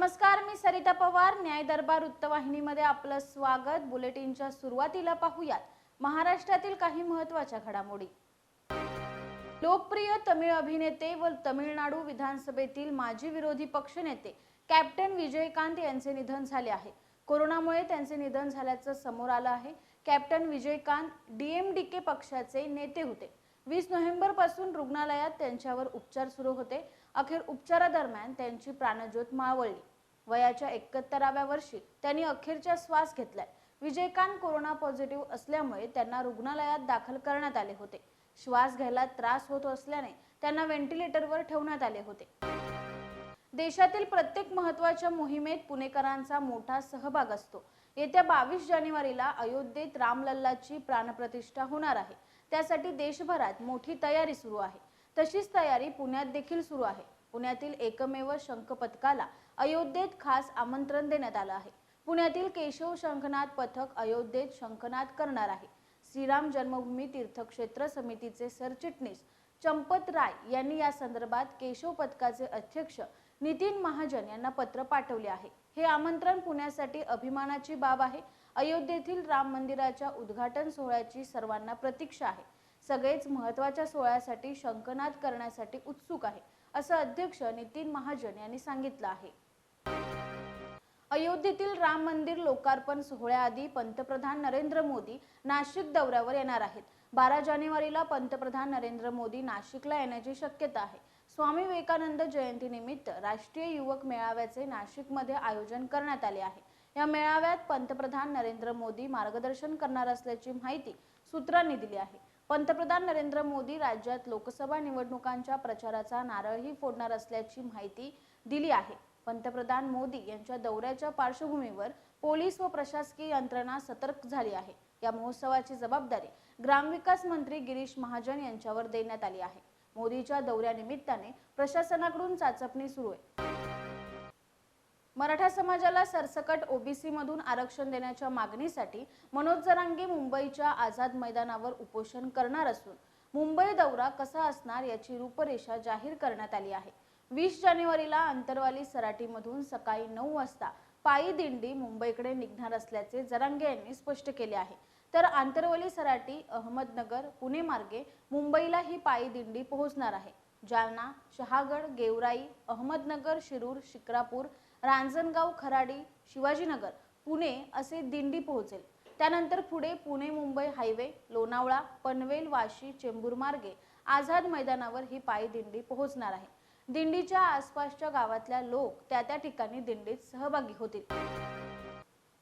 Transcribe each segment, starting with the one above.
नमस्कार मी सरिता पवार. न्याय दरबार वृत्तवाहिनीमध्ये आपलं स्वागत. बुलेटिनच्या सुरुवातीला पाहूयात. महाराष्ट्रातील काही महत्त्वाच्या घडामोडी. लोकप्रिय तमिळ अभिनेते व तमिळनाडू विधानसभेतील माजी विरोधी पक्षनेते कॅप्टन विजयकांत यांचे निधन झाले आहे. कोरोनामुळे त्यांचे निधन झाल्याचं समोर आलं आहे. कॅप्टन विजयकांत डीएमडीके पक्षाचे नेते होते. वीस नोव्हेंबरपासून रुग्णालयात त्यांच्यावर उपचार सुरू होते. अखेर उपचारादरम्यान त्यांची प्राणज्योत मावळली. वयाच्या एकाहत्तराव्या वर्षी त्यांनी अखेरचा श्वास घेतलाय. विजयकांत कोरोना पॉझिटिव्ह असल्यामुळे त्यांना रुग्णालयात दाखल करण्यात आले होते. श्वास घ्यायला त्रास होत असल्याने त्यांना व्हेंटिलेटरवर ठेवण्यात आले होते. देशातील प्रत्येक महत्त्वाच्या मोहिमेत पुणेकरांचा मोठा सहभाग असतो. येत्या बावीस जानेवारीला अयोध्येत रामलल्लाची प्राणप्रतिष्ठा होणार आहे. त्यासाठी देशभरात मोठी तयारी सुरू आहे. तशीच तयारी पुण्यात देखील सुरू आहे. पुण्यातील एकमेव शंख पथकाला अयोध्येत खास आमंत्रण देण्यात आलं आहे. पुण्यातील केशव शंखनाथ पथक अयोध्येत शंखनाद करणार आहे. श्रीराम जन्मभूमी तीर्थक्षेत्र समितीचे सरचिटणीस चंपत राय यांनी या संदर्भात केशव पथकाचे अध्यक्ष नितीन महाजन यांना पत्र पाठवले आहे. हे आमंत्रण पुण्यासाठी अभिमानाची बाब आहे. अयोध्येतील राम मंदिराच्या उद्घाटन सोहळ्याची सर्वांना प्रतीक्षा आहे. सगळेच महत्त्वाच्या सोहळ्यासाठी शंकनाद करण्यासाठी उत्सुक आहे असं अध्यक्ष नितीन महाजन यांनी सांगितलं आहे. अयोध्येतील राम मंदिर लोकार्पण सोहळ्याआधी पंतप्रधान नरेंद्र मोदी नाशिक दौऱ्यावर येणार आहेत. बारा जानेवारीला पंतप्रधान नरेंद्र मोदी नाशिकला येण्याची शक्यता आहे. स्वामी विवेकानंद जयंतीनिमित्त राष्ट्रीय युवक मेळाव्याचे नाशिकमध्ये आयोजन करण्यात आले आहे. या मेळाव्यात पंतप्रधान नरेंद्र मोदी मार्गदर्शन करणार असल्याची माहिती सूत्रांनी दिली आहे. पंतप्रधान नरेंद्र मोदी राज्यात लोकसभा निवडणुकांच्या प्रचाराचा नारळही फोडणार असल्याची माहिती दिली आहे. पंतप्रधान मोदी यांच्या दौऱ्याच्या पार्श्वभूमीवर पोलीस व प्रशासकीय यंत्रणा सतर्क झाली आहे. या महोत्सवाची जबाबदारी ग्रामविकास मंत्री गिरीश महाजन यांच्यावर देण्यात आली आहे. मोदीच्या दौऱ्यानिमित्ताने प्रशासनाकडून चाचपणी सुरू आहे. मराठा समाजाला सरसकट ओबीसी मधून आरक्षण देण्याच्या मागणीसाठी मनोज जरांगे मुंबईच्या आझाद मैदानावर उपोषण करणार असून मुंबई दौरा कसा असणार याची रूपरेषा जाहीर करण्यात आली आहे. वीस जानेवारीला अंतरवाली सराटीमधून सकाळी नऊ वाजता पायी दिंडी मुंबईकडे निघणार असल्याचे जरांगे यांनी स्पष्ट केले आहे. तर आंतरवली सराटी अहमदनगर पुणे मार्गे मुंबईला ही पायी दिंडी पोहोचणार आहे. जालना शहागड गेवराई अहमदनगर शिरूर शिक्रापूर रांजणगाव खराडी शिवाजीनगर पुणे असे दिंडी पोहोचेल. त्यानंतर पुढे पुणे मुंबई हायवे लोणावळा पनवेल वाशी चेंबूर मार्गे आझाद मैदानावर ही पायी दिंडी पोहोचणार आहे. दिंडीच्या आसपासच्या गावातल्या लोक त्या त्या ठिकाणी दिंडीत सहभागी होतील.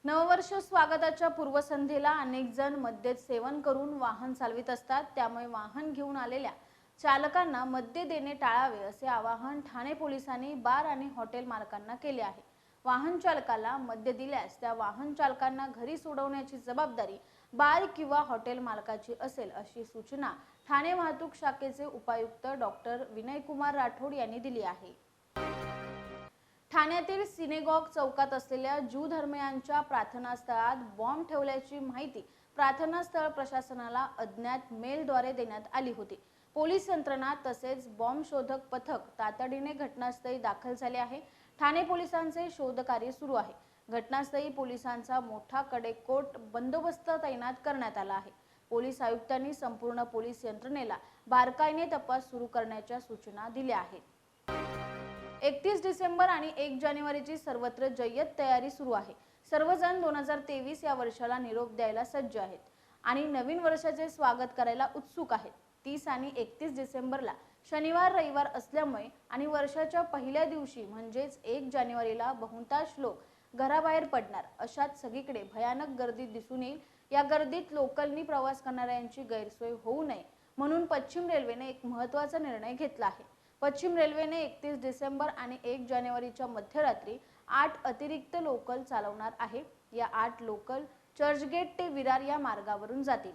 नववर्ष स्वागताच्या पूर्वसंध्येला अनेक जण मद्य सेवन करून वाहन चालवित असतात. त्यामुळे वाहन घेऊन आलेल्या चालकांना मद्य देणे टाळावे असे आवाहन ठाणे पोलिसांनी बार आणि हॉटेल मालकांना केले आहे. वाहन चालकाला मद्य दिल्यास त्या वाहन चालकांना घरी सोडवण्याची जबाबदारी बार किंवा हॉटेल मालकाची असेल अशी सूचना ठाणे वाहतूक शाखेचे उपायुक्त डॉक्टर विनयकुमार राठोड यांनी दिली आहे. ठाण्यातील सिनेगॉग चौकात असलेल्या ज्यू धर्मियांच्या प्रार्थनास्थळात बॉम्ब ठेवल्याची माहिती प्रार्थनास्थळ प्रशासनाला अज्ञात मेलद्वारे देण्यात आली होती. पोलीस यंत्रणा तसेच बॉम्ब शोधक पथक तातडीने घटनास्थळी दाखल झाले आहे. ठाणे पोलिसांचे शोधकार्य सुरू आहे. घटनास्थळी पोलिसांचा मोठा कडेकोट बंदोबस्त तैनात करण्यात आला आहे. पोलीस आयुक्तांनी संपूर्ण पोलीस यंत्रणेला बारकाईने तपास सुरू करण्याच्या सूचना दिल्या आहेत. एकतीस डिसेंबर आणि एक जानेवारीची सर्वत्र जय्यत तयारी सुरू आहे. सर्वजण दोन हजार तेवीस या वर्षाला निरोप द्यायला सज्ज आहेत आणि नवीन वर्षाचे स्वागत करायला उत्सुक आहेत. तीस आणि एकतीस डिसेंबरला शनिवार रविवार असल्यामुळे आणि वर्षाच्या पहिल्या दिवशी म्हणजेच एक जानेवारीला बहुतांश लोक घराबाहेर पडणार. अशात सगळीकडे भयानक गर्दी दिसून येईल. या गर्दीत लोकलनी प्रवास करणाऱ्यांची गैरसोय होऊ नये म्हणून पश्चिम रेल्वेने एक महत्त्वाचा निर्णय घेतला आहे. पश्चिम रेल्वेने एकतीस डिसेंबर आणि एक जानेवारीच्या मध्यरात्री आठ अतिरिक्त लोकल चालवणार आहे. या आठ लोकल चर्चगेट ते विरार या मार्गावरून जातील.